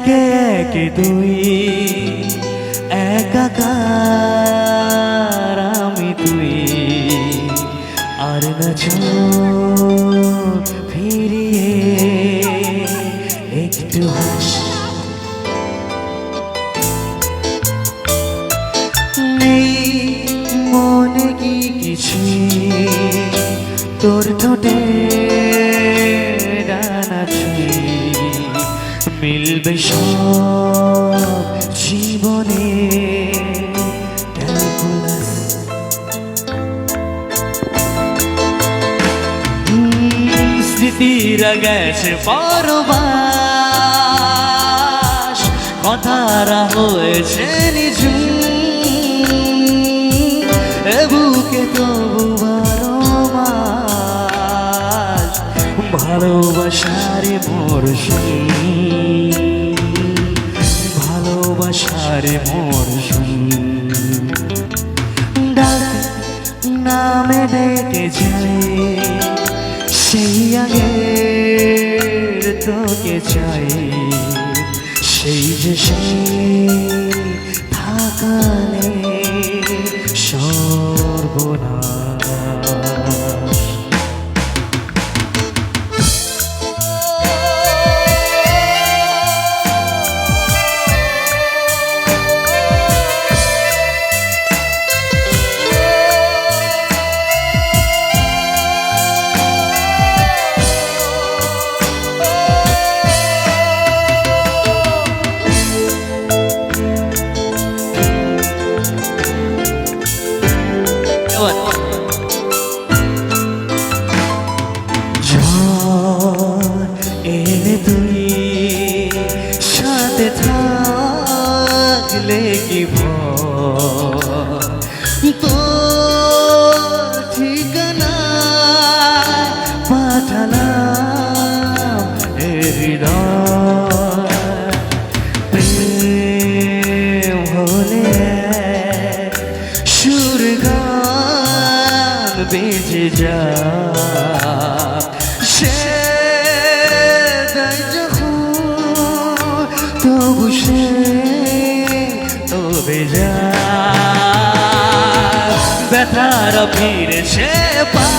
একে একে দুই। একাকার আমি তুই আর না ফিরিয়ে একটু হাস। নেই মনে কি কিছু? তোর ঠোঁটে মিলবে জীবনে। স্মৃতিরা গেছে পরবাস কথারা হয়েছে নিজুম মরশুম ভালোবাসারে মরশুম। ডাক, নামে ডেকে যায়, সেই আগের তোকে চাই। সেই যে সেই থাকালে সর্বনাশ। থাকলে কি তোর ঠিকানা পাঠালাম এ প্রেম হলে সুর গান বেজে যা সে তবু সে যা ব্যথার ফিরেছে পাশ।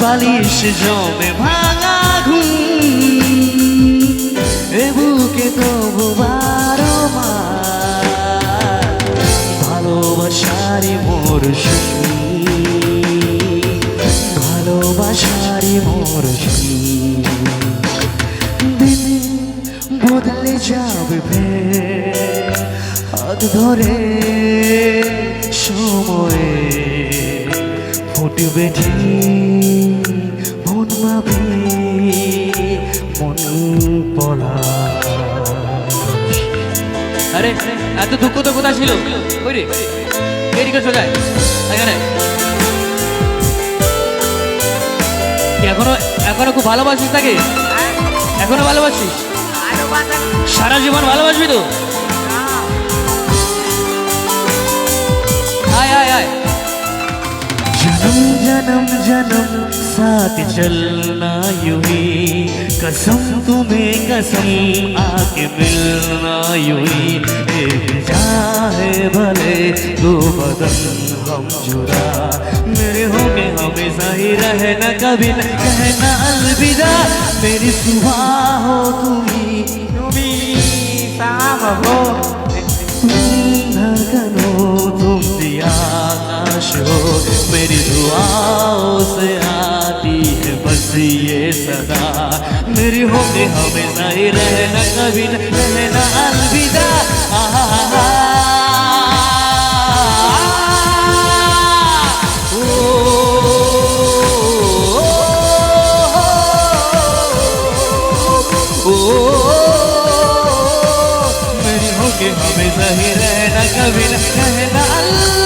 বালিশ জমে ভাঙা ঘুম। এ বুকে তবু বারো ভালোবাসারি মোর ভালোবাসারি মোর দিন বদলে যাবে হাত ধরে সময়ে ফুটবে ঠিক মন মাবে মন পলা আরে এত দুঃখ তো কোথায় ছিল? ওই রে এদিকে সোজায় এখানে। এখনও এখনও খুব ভালোবাসিস তাকে এখনও ভালোবাসিস? সারা জীবন ভালোবাসবি তো? जन्म जन्म, साथ चलना यू ही। कसम तुम्हें, कसम आके मिलना यू ही। एक चाहे भले, दो बदन हम जुदा। मेरे होंगे हमेशा ही रहना कभी न कहना अलविदा। मेरी सुबह हो तुम्ही तुम्ही शाम हो। दुआओं से आती है बस ये सदा मेरी होके हमेशा ही रहना कभी रहना अलविदा मेरी होके हमेशा ही रहना कभी न